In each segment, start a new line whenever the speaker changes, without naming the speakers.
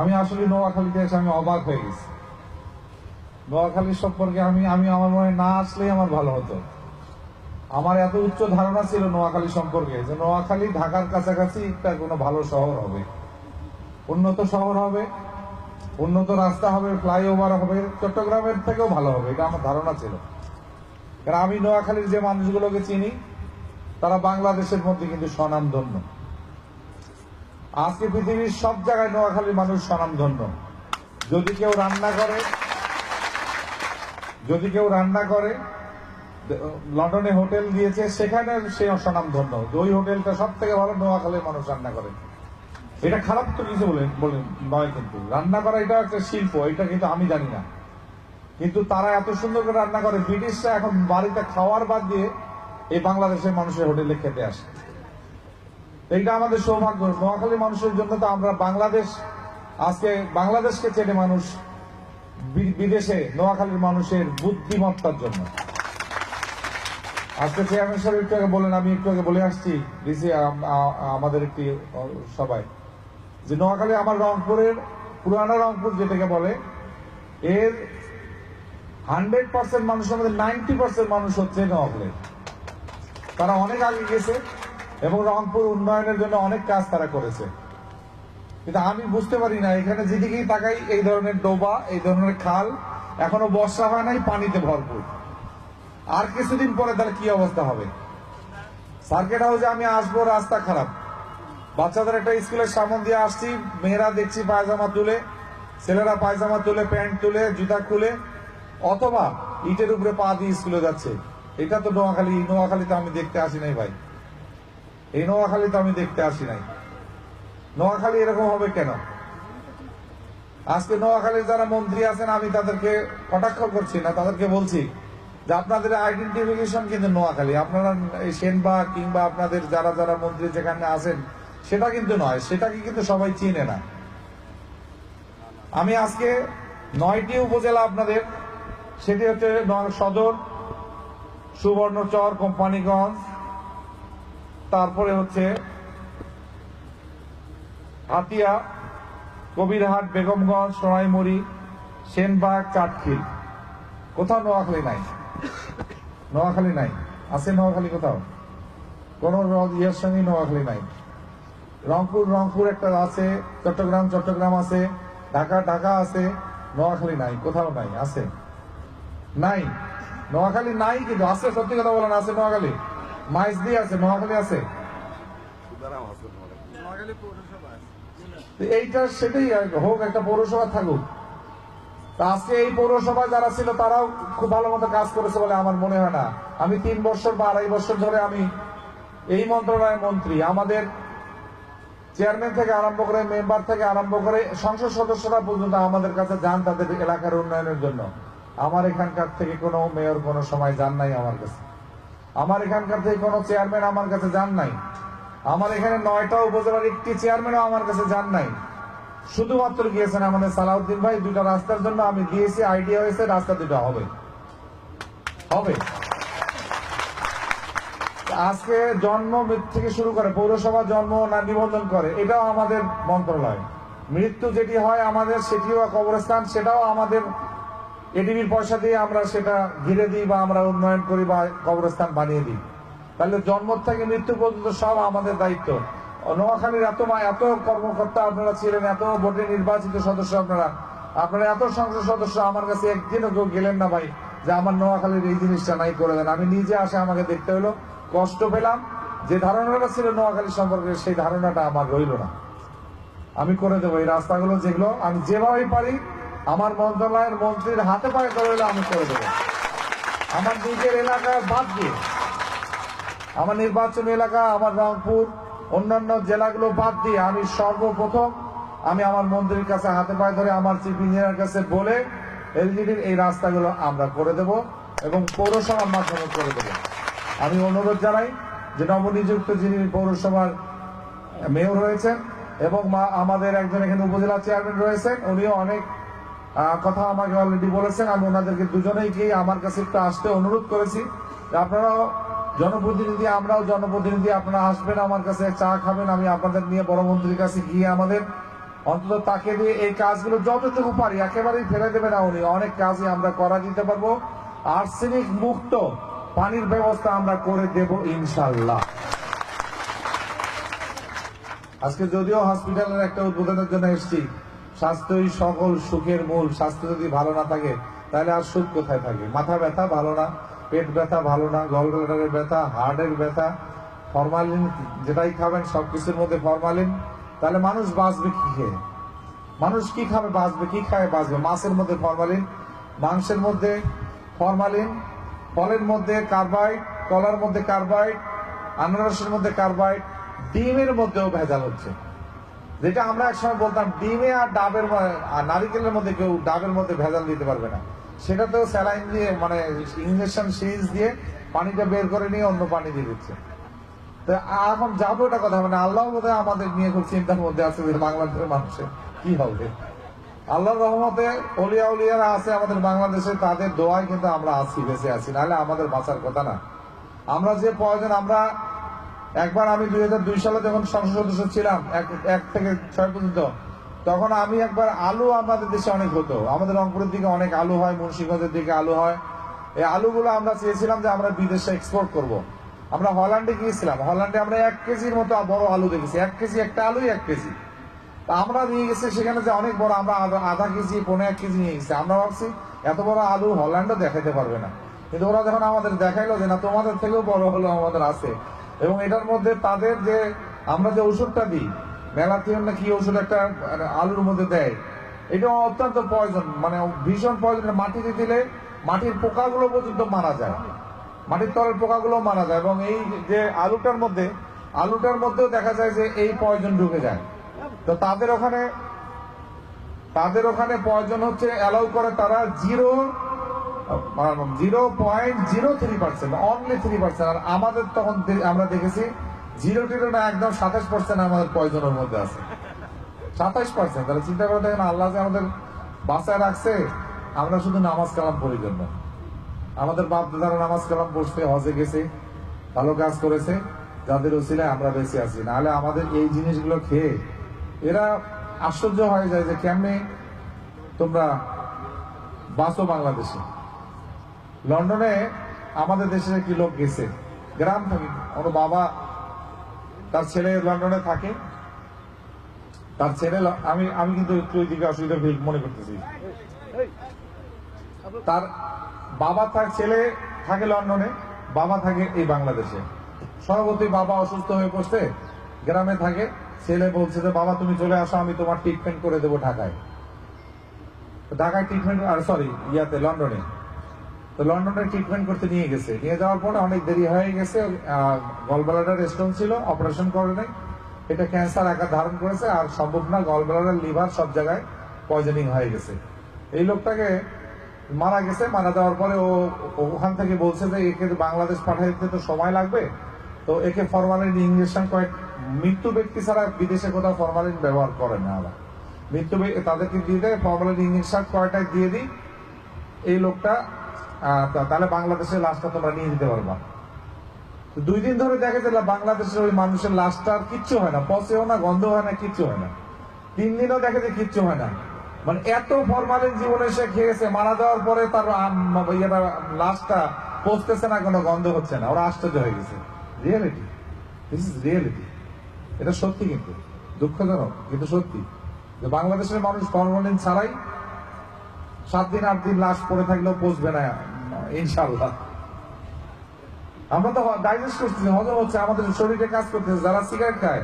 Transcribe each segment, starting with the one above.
আমি আসলে নোয়াখালীতে এসে আমি অবাক হয়ে গেছি। নোয়াখালী সম্পর্কে আমি আমি আমার মনে না আসলেই আমার ভালো হতো। আমার এত উচ্চ ধারণা ছিল নোয়াখালী সম্পর্কে যে নোয়াখালী ঢাকার কাছাকাছি একটা কোনো ভালো শহর হবে। উন্নত শহর হবে, উন্নত রাস্তা হবে, ফ্লাইওভার হবে, চট্টগ্রামের থেকেও ভালো হবে, এটা আমার ধারণা ছিল। কারণ আমি নোয়াখালীর যে মানুষগুলোকে চিনি, তারা বাংলাদেশের মধ্যে কিন্তু স্বনামধন্য। আজকে পৃথিবীর সব জায়গায় নোয়াখালীর মানুষ স্বনামধন্য। যদি কেউ রান্না করে, যদি কেউ রান্না করে লন্ডনে হোটেল দিয়েছে, সেখানে সে স্বনামধন্য। ওই হোটেলটা সব থেকে ভালো নোয়াখালীর মানুষ রান্না করে। এটা খারাপ তো কিছু বলেন বলেন নয় কিন্তু। রান্না করা এটা একটা শিল্প, এটা কিন্তু আমি জানি না। কিন্তু তারা এত সুন্দর করে রান্না করে, ব্রিটিশরা এখন বাড়িতে খাওয়ার বাদ দিয়ে এই বাংলাদেশের মানুষের হোটেলে খেতে আসে। এইটা আমাদের সৌভাগ্য। নোয়াখালী মানুষের জন্য তো আমরা বাংলাদেশ, আজকে বাংলাদেশকে চেনে মানুষ বিদেশে নোয়াখালীর মানুষের বুদ্ধিমত্তার জন্য। আজকে চেয়ারম্যান সাহেব একটু আগে বলেন, আমি একটু আগে বলে আসছি, ডিসি আমাদের একটি সবাই যে নোয়াখালী আমার রংপুরের, পুরানা রংপুর যেটাকে বলে, এর হান্ড্রেড পার্সেন্ট মানুষের মধ্যে নাইনটি পার্সেন্ট মানুষ হচ্ছে নোয়াখালী। তারা অনেক আগে গেছে এবং রংপুর উন্নয়নের জন্য অনেক কাজ তারা করেছে। কিন্তু আমি বুঝতে পারি না, এখানে যেদিকেই তাকাই, এই ধরনের ডোবা, এই ধরনের খাল, এখনও বর্ষা হয় নাই, পানিতে ভরপুর। আর কিছুদিন পরে তাহলে কি অবস্থা হবে? সার্কেট হাউসে আমি আসব, রাস্তা খারাপ। বাচ্চাদের একটা স্কুলের সামন দিয়ে আসছি, মেয়েরা দেখছি পায়জামা তুলে, ছেলেরা পায়জামা তুলে, প্যান্ট তুলে, জুতা খুলে, অথবা ইটের উপরে পা দিয়ে স্কুলে যাচ্ছে। এটা তো নোয়াখালী, নোয়াখালীতে আমি দেখতে আসি নাই ভাই। এই নোয়াখালী তো আমি দেখতে আসি নাই। নোয়াখালী এরকম হবে কেন? আজকে নোয়াখালীর যারা মন্ত্রী আছেন, আমি তাদেরকে কটাক্ষ করছি না, তাদেরকে বলছি যে আপনাদের আইডেন্টিফিকেশন কিন্তু নোয়াখালী। আপনারা এই সেনবাগ কিংবা আপনাদের যারা যারা মন্ত্রী যেখানে আছেন, সেটা কিন্তু নয়, সেটাকে কিন্তু সবাই চিনে না। আমি আজকে নয়টি উপজেলা আপনাদের, সেটি হচ্ছে সদর, সুবর্ণচর, কোম্পানিগঞ্জ তারপরে হচ্ছে হাতিয়া, কবিরহাট, বেগমগঞ্জ সোনাইমুড়ি সেনবাগ চাটখিল কোথাও নোয়াখালী নাই। নোয়াখালী নাই। আছে নোয়াখালী কোথাও? কোন ইয়ের সঙ্গে নোয়াখালী নাই। রংপুর রংপুর একটা আছে, চট্টগ্রাম চট্টগ্রাম আছে, ঢাকা ঢাকা আছে, নোয়াখালী নাই, কোথাও নাই, আছে। নাই। নোয়াখালী নাই কিন্তু আছে, সত্যি কথা বলেন, আছে নোয়াখালী? মাইজ দিয়ে আছে নোয়াখালী আছে? এইটা সেটাই হোক, একটা পৌরসভা থাকুক। আজকে এই পৌরসভা যারা ছিল, তারাও খুব ভালো মতো কাজ করেছে বলে আমার মনে হয় না। আমি তিন বছর বা আড়াই বছর ধরে আমি এই মন্ত্রণালয়ের মন্ত্রী। আমাদের চেয়ারম্যান থেকে আরম্ভ করে, মেম্বার থেকে আরম্ভ করে, সংসদ সদস্যরা পর্যন্ত আমাদের কাছে যান তাদের এলাকার উন্নয়নের জন্য। আমার এখানকার থেকে কোনো মেয়র কোনো সময় যান নাই আমার কাছে। আমার এখানকার থেকে কোনো চেয়ারম্যান আমার কাছে যান নাই। আমার এখানে নয়টা উপজেলার একটি চেয়ারম্যানও আমার কাছে যান নাই। শুধুমাত্র গিয়েছেন আমাদের সালাউদ্দিন ভাই দুটা রাস্তার জন্য আমি দিয়েছি আইডিয়া হয়েছে, রাস্তা দুটা হবে। হবে। আজকে জন্ম থেকে শুরু করে পৌরসভা জন্ম না নিবন্ধন করে, এটাও আমাদের মন্ত্রণালয়। মৃত্যু যেটি হয় আমাদের, সেটিও কবরস্থান, সেটাও আমাদের এডিবির পয়সা দিয়ে আমরা সেটা ঘিরে দিই বা আমরা উন্নয়ন করি বা কবরস্থান বানিয়ে দিই। তাহলে জন্ম থেকে মৃত্যু পর্যন্ত সব আমাদের দায়িত্ব। নোয়াখালীর এত এত কর্মকর্তা আপনারা ছিলেন, এত ভোটে নির্বাচিত সদস্য আপনারা। আপনারা এত সংসদ সদস্য, আমার কাছে একদিনও কেউ গেলেন না ভাই, যে আমার নোয়াখালীর এই জিনিসটা নাই করে দেন। আমি নিজে আসে আমাকে দেখতে হলো, কষ্ট পেলাম। যে ধারণাটা ছিল নোয়াখালী সম্পর্কে, সেই ধারণাটা আমার রইল না। আমি করে দেবো এই রাস্তাগুলো যেগুলো, আমি যেভাবেই পারি আমার মন্ত্রণালয়ের মন্ত্রীর হাতে পায়ে হলে আমি করে দেবো। আমার নিজের এলাকায় বাদ দিয়ে আমার নির্বাচনী এলাকা, আমার রংপুর, অন্যান্য জেলাগুলো বাদ দিয়ে আমি সর্বপ্রথম আমি আমার মন্ত্রীর কাছে হাতে পায়ে ধরে, আমার চিফ ইঞ্জিনিয়ার কাছে বলে এলজিডির এই রাস্তাগুলো আমরা করে দেব এবং পৌরসভার মাধ্যমে করে দেব। আমি অনুরোধ জানাই যে নবনিযুক্ত যিনি পৌরসভার মেয়র রয়েছেন এবং মা- আমাদের একজন এখানে উপজেলা চেয়ারম্যান রয়েছেন, উনিও অনেক কথা আমাকে অলরেডি বলেছেন, আমি ওনাদেরকে দুজনেই গিয়ে আমার কাছে একটু আসতে অনুরোধ করেছি। আপনারাও জনপ্রতিনিধি, আমরাও জনপ্রতিনিধি, আপনারা আসবেন আমার কাছে, চা খাবেন, আমি আপনাদের নিয়ে বড় মন্ত্রীর কাছে গিয়ে আমাদের অন্তত তাকে দিয়ে এই কাজগুলো যতটুকু পারি, একেবারেই ফেলে দেবে না উনি। অনেক কাজই আমরা করা দিতে পারব। আর্সেনিক মুক্ত পানির ব্যবস্থা আমরা করে দেব ইনশাল্লাহ আজকে যদিও হসপিটালের একটা উদ্বোধনের জন্য এসেছি স্বাস্থ্যই সকল সুখের মূল, স্বাস্থ্য যদি ভালো না থাকে, তাহলে আর সুখ কোথায় থাকে? মাথা ব্যথা ভালো না, পেট ব্যথা ভালো না গলব্লাডারের ব্যথা, হার্টের ব্যথা, ফরমালিন, যেটাই খাবেন, সব কিছুর মধ্যে ফরমালিন, তাহলে মানুষ বাঁচবে কি খেয়ে? মানুষ কি খাবে? বাঁচবে, কি খায়? বাঁচবে। মাছের মধ্যে ফরমালিন, মাংসের মধ্যে ফরমালিন, ফলের মধ্যে কার্বাইড, কলার মধ্যে কার্বাইড, আনারসের মধ্যে কার্বাইড, ডিমের মধ্যেও ভেজাল হচ্ছে। যেটা আমরা একসময় বলতাম, ডিমে আর ডাবের আর নারিকেলের মধ্যে কেউ ডাবের মধ্যে ভেজাল দিতে পারবে না। সেটাতেও স্যালাইন দিয়ে মানে ইঞ্জেকশন সিরিজ দিয়ে পানিটা বের করে নিয়ে অন্য পানি দিয়ে দিচ্ছে। তো এখন যাব এটা কথা মানে আল্লাহ বোধহয় আমাদের নিয়ে খুব চিন্তার মধ্যে আছে বাংলাদেশের মানুষের কি হবে। আল্লাহর রহমতে অলিয়া উলিয়ারা আছে আমাদের বাংলাদেশে, তাদের দোয়ায় কিন্তু আমরা আছি, বেঁচে আছি, নাহলে আমাদের বাঁচার কথা না। আমরা যে প্রয়োজন, আমরা একবার আমি দুই হাজার দুই সালে যখন সংসদ সদস্য ছিলাম, এক থেকে ছয় পর্যন্ত, তখন আমি একবার আলু আমাদের দেশে অনেক হতো। আমাদের রংপুরের দিকে অনেক আলু হয়, মুন্সিগঞ্জের দিকে আলু হয়। এই আলুগুলো আমরা চেয়েছিলাম যে আমরা বিদেশে এক্সপোর্ট করব। আমরা হল্যান্ডে গিয়েছিলাম। হল্যান্ডে আমরা এক কেজির মতো বড় আলু দেখেছি। এক কেজি একটা আলুই এক কেজি। আমরা নিয়ে গেছি সেখানে যে অনেক বড়, আমরা আধা- আধা কেজি পনেরো এক কেজি নিয়ে গেছি। আমরা ভাবছি, এত বড় আলু হল্যান্ডও দেখাতে পারবে না। কিন্তু ওরা যখন আমাদের দেখাইলো যে, না, তোমাদের থেকেও বড় হলো আমাদের আছে। এবং এটার মধ্যে তাদের যে আমরা যে ওষুধটা দিই মেলাথিয়ন না কি ওষুধ একটা মানে, আলুর মধ্যে দেয় এটা অত্যন্ত প্রয়োজন মানে ভীষণ প্রয়োজন। মাটিতে দিলে মাটির পোকাগুলো পর্যন্ত মারা যায়। মাটির তলের পোকাগুলো মারা যায় এবং এই যে আলুটার মধ্যে আলুটার মধ্যেও দেখা যায় যে এই পয়জন ঢুকে যায়। তো তাদের ওখানে তাদের ওখানে প্রয়োজন হচ্ছে অ্যালাউ করে তারা zero zero point zero three percent only three percent আর আমাদের তখন আমরা দেখেছি জিরো না, একদম সাতাশ পার্সেন্ট আমাদের মধ্যে আছে। সাতাশ পার্সেন্ট তাহলে চিন্তা আল্লাহ যে আমাদের বাসায় রাখছে, আমরা শুধু নামাজ কালাম পড়ি জন্য। আমাদের বাপ দাদারা নামাজ কালাম পড়ছে, হজে গেছে, ভালো কাজ করেছে, যাদের ওসিলায় আমরা বেঁচে আছি। নাহলে আমাদের এই জিনিসগুলো খেয়ে এরা আশ্চর্য হয়ে যায় যে কেমনে তোমরা বাঁচো বাংলাদেশে। লন্ডনে আমাদের দেশের কি লোক গেছে, গ্রাম থেকে ওর বাবা তার ছেলে লন্ডনে থাকে, তার ছেলে আমি আমি কিন্তু একটু ওইদিকে অসুবিধা মনে করতেছি। তার বাবা, তার ছেলে থাকে লন্ডনে, বাবা থাকে এই বাংলাদেশে। সর্বতি বাবা অসুস্থ হয়ে পড়ছে, গ্রামে থাকে, ছেলে বলছে যে, বাবা, তুমি চলে আসো, আমি তোমার ট্রিটমেন্ট করে দেবো ঢাকায়। ঢাকায় ট্রিটমেন্ট আর সরি ইয়াতে, লন্ডনে। তো লন্ডনে ট্রিটমেন্ট করতে নিয়ে গেছে। নিয়ে যাওয়ার পরে অনেক দেরি হয়ে গেছে গলব্লাডার স্টোন ছিল অপারেশন করে নাই। এটা ক্যান্সার আকার ধারণ করেছে, আর সম্ভব না গলব্লাডার লিভার সব জায়গায় পয়জনিং হয়ে গেছে। এই লোকটাকে মারা গেছে, মারা যাওয়ার পরে ও ওখান থেকে বলছে যে, একে বাংলাদেশ পাঠাইতে তো সময় লাগবে। তো একে ফরমালিন ইঞ্জেকশন কয়েক, মৃত্যু ব্যক্তি ছাড়া বিদেশে কোথাও ফরমালিন ব্যবহার করে না আবার মৃত্যু তাদেরকে দিয়ে দেয় ফরমালিন ইঞ্জেকশন কয়টায় দিয়ে দিই? এই লোকটা তাহলে বাংলাদেশের লাশটা তোমরা নিয়ে যেতে পারবা। দুই দিন ধরে দেখা গেল বাংলাদেশের ওই মানুষের লাশটা আর কিচ্ছু হয় না। পচেও না গন্ধ হয় না, কিচ্ছু হয় না। তিন দিনও দেখা যায় কিচ্ছু হয় না। মানে এত ফরমালিন জীবনে সে খেয়েছে মারা যাওয়ার পরে তার লাশটা পচতেছে না, কোনো গন্ধ হচ্ছে না। ওরা আশ্চর্য হয়ে গেছে। রিয়েলিটি দিস ইজ রিয়েলিটি এটা সত্যি কিন্তু। দুঃখজনক, কিন্তু সত্যি। যে বাংলাদেশের মানুষ ফরমালিন ছাড়াই সাত দিন, আট দিন লাশ পড়ে থাকলেও পচবে না ইনশাল্লাহ আমরা তো ডাইজেস্ট করতেছি, হজম হচ্ছে, আমাদের শরীরে কাজ করতেছে, যারা সিগারেট খায়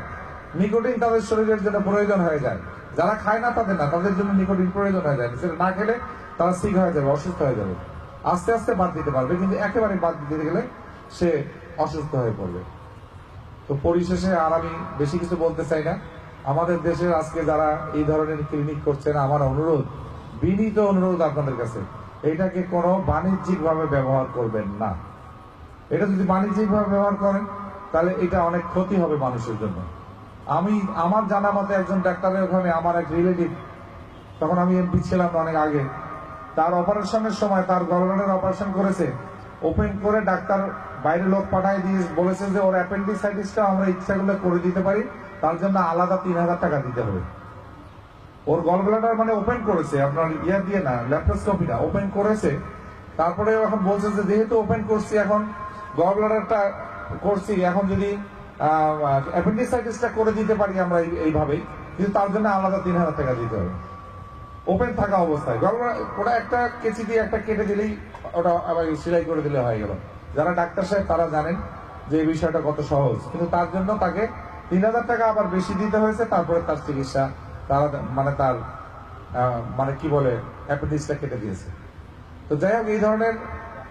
নিকোটিন তাদের শরীরের জন্য প্রয়োজন হয়ে যায়। যারা খায় না, তাদের না, তাদের জন্য নিকোটিন প্রয়োজন হয়ে যায়। সেটা না খেলে তারা সিক হয়ে যাবে, অসুস্থ হয়ে যাবে। আস্তে আস্তে বাদ দিতে পারবে, কিন্তু একেবারে বাদ দিতে গেলে সে অসুস্থ হয়ে পড়বে। তো পরিশেষে আর আমি বেশি কিছু বলতে চাই না। আমাদের দেশের আজকে যারা এই ধরনের ক্লিনিক করছেন, আমার অনুরোধ বিনীত অনুরোধ আপনাদের কাছে, এটাকে কোনো বাণিজ্যিক ভাবে ব্যবহার করবেন না। এটা যদি বাণিজ্যিক ভাবে ব্যবহার করেন, তাহলে এটা অনেক ক্ষতি হবে মানুষের জন্য। আমি, আমার জানা মতে একজন ডাক্তারের ওখানে আমার এক রিলেটিভ তখন আমি এমপি ছিলাম অনেক আগে, তার অপারেশনের সময় তার গলব্লাডার অপারেশন করেছে, ওপেন করে ডাক্তার বাইরে লোক পাঠায় দিয়ে বলেছে যে ওর অ্যাপেন্ডিসাইটিসটা আমরা ইচ্ছা করলে করে দিতে পারি, তার জন্য আলাদা তিন হাজার টাকা দিতে হবে। ওর গলব্লাডার মানে ওপেন করেছে, আপনার ইয়া দিয়ে না ল্যাপ্রোস্কোপিটা ওপেন করেছে। তারপরে এখন বলছে যে যেহেতু ওপেন করছি এখন গলব্লাডারটা করছি, এখন যদি অ্যাপেন্ডিসাইটিসটা করে দিতে পারি আমরা এই- এইভাবেই, কিন্তু তার জন্য আলাদা তিন হাজার টাকা দিতে হবে। ওপেন থাকা অবস্থায় ওটা একটা কেচি দিয়ে একটা কেটে দিলেই ওটা আবার সেলাই করে দিলে হয়ে গেল। যারা ডাক্তার সাহেব, তারা জানেন যে এই বিষয়টা কত সহজ, কিন্তু তার জন্য তাকে তিন হাজার টাকা আবার বেশি দিতে হয়েছে, তারপরে তার চিকিৎসা তারা মানে তার মানে কি বলে অ্যাপেন্ডিক্সটা কেটে দিয়েছে। তো যাই হোক, এই ধরনের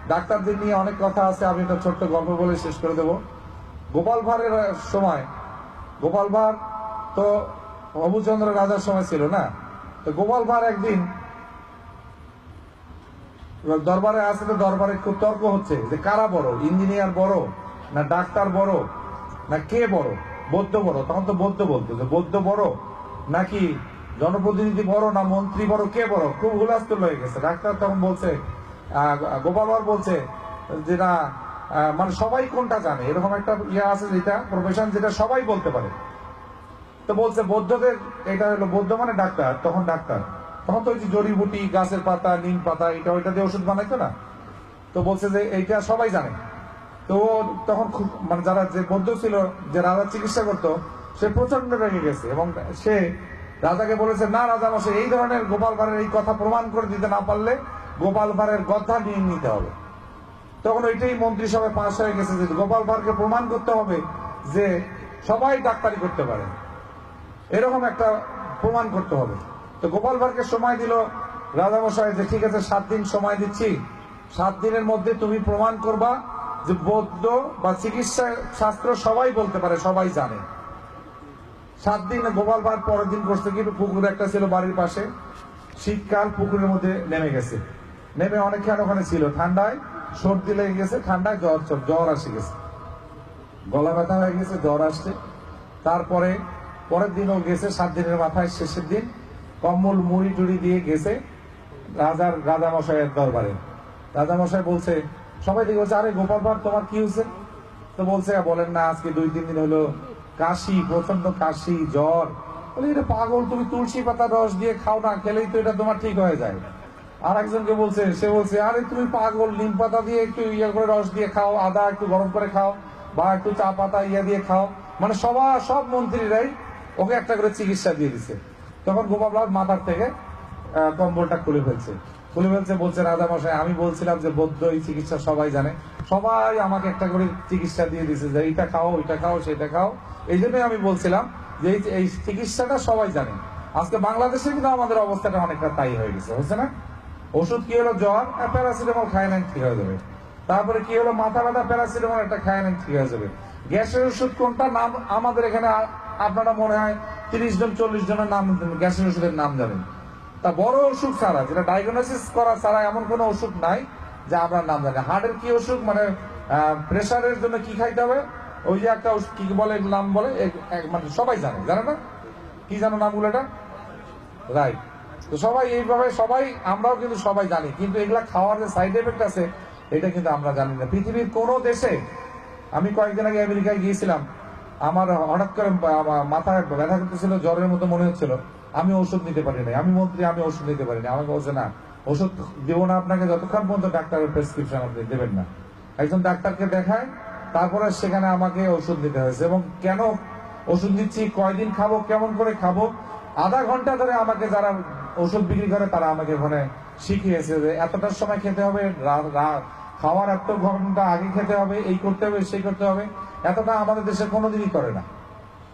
ডাক্তারদের নিয়ে অনেক কথা আছে, আমি একটা ছোট্ট গল্প বলে শেষ করে দেব। গোপাল ভাঁড়ের সময়। গোপাল ভাঁড় তো অবুচন্দ্র রাজার সময় ছিল না? তো গোপাল ভাঁড় একদিন দরবারে আছে তো দরবারে খুব তর্ক হচ্ছে যে কারা বড়? ইঞ্জিনিয়ার বড় না ডাক্তার বড়? না কে বড়? বৌদ্ধ বড়। তখন তো বৌদ্ধ বলতো যে বৌদ্ধ বড়। নাকি জনপ্রতিনিধি বড় না মন্ত্রী বড়? কে বড়? খুব হুলাস্থুল হয়ে গেছে। ডাক্তার তখন বলছে গোপাল বলছে যে না মানে সবাই কোনটা জানে? এরকম একটা ইয়ে আছে যেটা প্রফেশন যেটা সবাই বলতে পারে। তো বলছে, বৌদ্ধদের, এটা হলো বৌদ্ধ মানে ডাক্তার, তখন ডাক্তার। তখন তো ওই যে জড়িবুটি, গাছের পাতা, নিম পাতা, এটা ওইটা দিয়ে ওষুধ বানাইতো না? তো বলছে যে এইটা সবাই জানে। তো তখন খুব মানে যারা যে বৌদ্ধ ছিল, যে রাজা চিকিৎসা করতো সে প্রচণ্ড রেগে গেছে এবং সে রাজাকে বলেছে, না রাজা বসে এই ধরনের গোপাল ভাঁড়ের এই কথা প্রমাণ করে দিতে না পারলে গোপাল ভাঁড়ের গদ্ধা নিয়ে নিতে হবে। তখন ওইটাই মন্ত্রিসভায় পাশ হয়ে গেছে যে গোপাল ভাঁড়কে প্রমাণ করতে হবে যে সবাই ডাক্তারি করতে পারে। এরকম একটা প্রমাণ করতে হবে। তো গোপাল ভাঁড়কে সময় দিল রাজামশাই যে, ঠিক আছে, সাত দিন সময় দিচ্ছি। সাত দিনের মধ্যে তুমি প্রমাণ করবা যে বৌদ্ধ বা চিকিৎসা শাস্ত্র সবাই বলতে পারে, সবাই জানে। সাত দিন গোপাল ভাঁড় পরের দিন করছে কি পুকুর একটা ছিল বাড়ির পাশে। শীতকাল পুকুরের মধ্যে নেমে গেছে। নেমে অনেক অনেকক্ষণ ওখানে ছিল। ঠান্ডায় সর্দি লেগে গেছে, ঠান্ডায় জ্বর জ্বর- আসে গেছে। গলা ব্যথা হয়ে গেছে, জ্বর আসছে। তারপরে পরের দিনও গেছে, সাত দিনের মাথায় শেষের দিন। কম্বল, মুড়ি টুড়ি দিয়ে গেছে রাজার রাজা মশাইয়ের দরবারে। রাজা মশাই বলছে, সবাই দিকে বলছে, আরে গোপাল ভাঁড়, তোমার কি হয়েছে? তো বলছে, বলেন না, আজকে দুই, তিন দিন হলো কাশি প্রচণ্ড কাশি, জ্বর। বলে, এটা পাগল, তুমি তুলসী পাতার রস দিয়ে খাও না, খেলেই তো এটা তোমার ঠিক হয়ে যায়। আর একজনকে বলছে, সে বলছে, আরে, তুমি পাগল, নিম পাতা দিয়ে একটু ইয়ে করে রস দিয়ে খাও, আদা একটু গরম করে খাও, বা একটু চা পাতা ইয়ে দিয়ে খাও। মানে সবার, সব মন্ত্রীরাই ওকে একটা করে চিকিৎসা দিয়ে দিছে। তখন গোপাল মাথার থেকে কম্বলটা খুলে ফেলছে। খুলে ফেলছে, বলছে রাজা মশাই, আমি বলছিলাম যে বৌদ্ধ এই চিকিৎসা সবাই জানে। সবাই আমাকে একটা করে চিকিৎসা দিয়ে দিছে যে, এইটা খাও, ওইটা খাও, সেটা খাও। এই জন্যই আমি বলছিলাম যে, এই- চিকিৎসাটা সবাই জানে। আজকে বাংলাদেশে কিন্তু আমাদের অবস্থাটা অনেকটা তাই হয়ে গেছে, হচ্ছে না? ওষুধ কি হলো? জ্বর প্যারাসিটামল খায় না ঠিক হয়ে যাবে। তারপরে কি হলো? মাথা ব্যথা প্যারাসিটামল একটা খায় না ঠিক হয়ে যাবে। গ্যাসের ওষুধ কোনটা? নাম, আমাদের এখানে আপনারা মনে হয় তিরিশ জন, চল্লিশ জনের নাম, গ্যাসের ওষুধের নাম জানেন। তা বড় ওষুধ ছাড়া, যেটা ডায়াগনোসিস করা ছাড়া এমন কোনো ওষুধ নাই, যা আপনার নাম জানেন হার্টের কি অসুখ? মানে প্রেশারের জন্য কি খাইতে হবে? ওই যে একটা কি বলে, নাম বলে? মানে সবাই জানে জানে না? কি জানো নামগুলো এটা? রাইট তো সবাই এইভাবে, সবাই, আমরাও কিন্তু সবাই জানি। কিন্তু এগুলা খাওয়ার যে সাইড এফেক্ট আছে, এটা কিন্তু আমরা জানি না। পৃথিবীর কোন দেশে, আমি কয়েকদিন আগে আমেরিকায় গিয়েছিলাম, আমার হঠাৎ করে মাথায় ব্যথা করতেছিল, জ্বরের মতো মনে হচ্ছিল। আমি ওষুধ নিতে পারি নাই, আমি মন্ত্রী, আমি ওষুধ নিতে পারি না আমাকে বলছে না, ওষুধ দেবো না আপনাকে, যতক্ষণ পর্যন্ত ডাক্তারের প্রেসক্রিপশন আপনি দেবেন না। একজন ডাক্তারকে দেখায়, তারপরে সেখানে আমাকে ওষুধ দিতে হয়েছে এবং কেন ওষুধ দিচ্ছি কয়দিন খাব, কেমন করে খাব, আধা ঘণ্টা ধরে আমাকে যারা ওষুধ বিক্রি করে, তারা আমাকে ওখানে শিখিয়েছে যে এতটার সময় খেতে হবে খাওয়ার এত ঘণ্টা আগে খেতে হবে, এই করতে হবে, সেই করতে হবে, এতটা আমাদের দেশে কোনোদিনই করে না,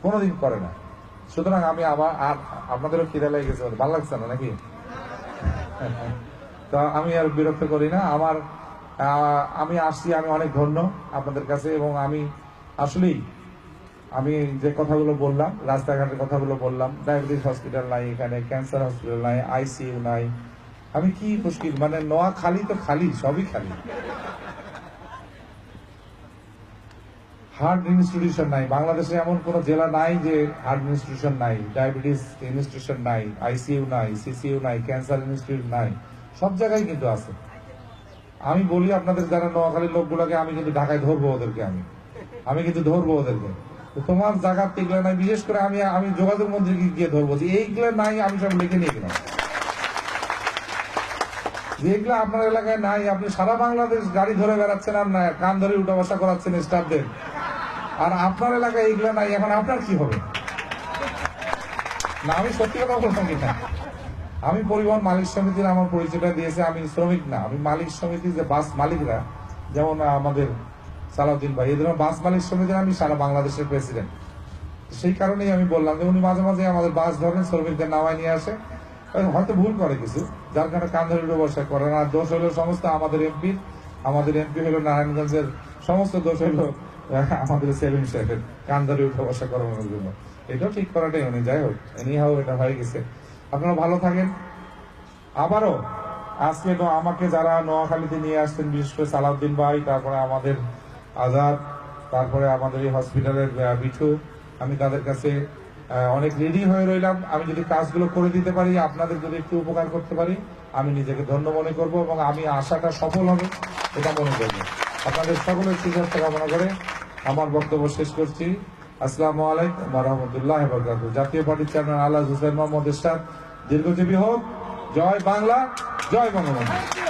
কোনোদিন করে না। সুতরাং আমি আবার আর আপনাদেরও খিদে লেগে গেছে ভালো লাগছে না নাকি? তো আমি আর বিরক্ত করি না। আমার আমি আসছি, আমি অনেক ধন্য আপনাদের কাছে এবং আমি আসলেই আমি যে কথাগুলো বললাম, রাস্তাঘাটের কথাগুলো বললাম, ডায়াবেটিস হসপিটাল নাই এখানে, ক্যান্সার হসপিটাল নাই, আইসিইউ নাই, আমি কি মুশকিল? মানে নোয়া খালি তো খালি, সবই খালি। হার্ট ইনস্টিটিউশন নাই। বাংলাদেশে এমন কোন জেলা নাই যে হার্ট ইনস্টিটিউশন নাই। ডায়াবেটিস ইনস্টিটিউশন নাই, আইসিইউ নাই, সিসিইউ নাই, ক্যান্সার ইনস্টিটিউট নাই। সব জায়গায় কিন্তু আছে। আমি বলি আপনাদের যারা নোয়াখালীর লোকগুলোকে, আমি কিন্তু ঢাকায় ধরবো ওদেরকে আমি। আমি কিন্তু ধরবো ওদেরকে। তো তোমার জায়গা এগুলো নাই। বিশেষ করে আমি আমি যোগাযোগ মন্ত্রীকে গিয়ে ধরবো যে এইগুলো নাই, আমি সব লিখে নিয়ে গেলাম। যেগুলো আপনার এলাকায় নাই, আপনি সারা বাংলাদেশ গাড়ি ধরে বেড়াচ্ছেন আর কান ধরে উঠা বসা করাচ্ছেন স্টাফদের। আর আপনার এলাকায় এইগুলো নাই, এখন আপনার কি হবে? না, আমি সত্যি কথা বলতাম কিনা আমি পরিবহন মালিক সমিতির আমার পরিচয়টা দিয়েছে, আমি শ্রমিক না, আমি মালিক সমিতির যে বাস মালিকরা, যেমন আমাদের সালাউদ্দিন ভাই এদের বাস মালিক সমিতির আমি সারা বাংলাদেশের প্রেসিডেন্ট সেই কারণেই আমি বললাম যে উনি মাঝে মাঝে আমাদের বাস ধরেন, শ্রমিকদের নামায় নিয়ে আসে। হয়তো ভুল করে কিছু, যার কারণে কান ধরে উঠে বসা করে না। দোষ হলো সমস্ত আমাদের এমপি আমাদের এমপি হলো নারায়ণগঞ্জের সমস্ত দোষ হলো আমাদের সেলিম সাহেবের কান ধরে উঠে বসা করানোর জন্য। এটাও ঠিক করাটাই উনি, যাই হোক এনি হাও এটা হয়ে গেছে। আপনারা ভালো থাকেন। আবারও আজকে তো আমাকে যারা নোয়াখালীতে নিয়ে আসছেন, বিশেষ করে সালাউদ্দিন ভাই, তারপরে আমাদের আজাদ, তারপরে আমাদের এই হসপিটালের বিঠু, আমি তাদের কাছে অনেক রেডি হয়ে রইলাম। আমি যদি কাজগুলো করে দিতে পারি, আপনাদের যদি একটু উপকার করতে পারি, আমি নিজেকে ধন্য মনে করব এবং আমি আশাটা সফল হবে, এটা মনে করব। আপনাদের সকলের সুস্বাস্থ্য কামনা করে আমার বক্তব্য শেষ করছি। আসসালামু আলাইকুম রহমতুল্লাহ জাতীয় পার্টির চেয়ারম্যান আল্লাহ হুসেন মোহাম্মদ ইসলাম দীর্ঘজীবী হোক। জয় বাংলা, জয় বঙ্গবন্ধু।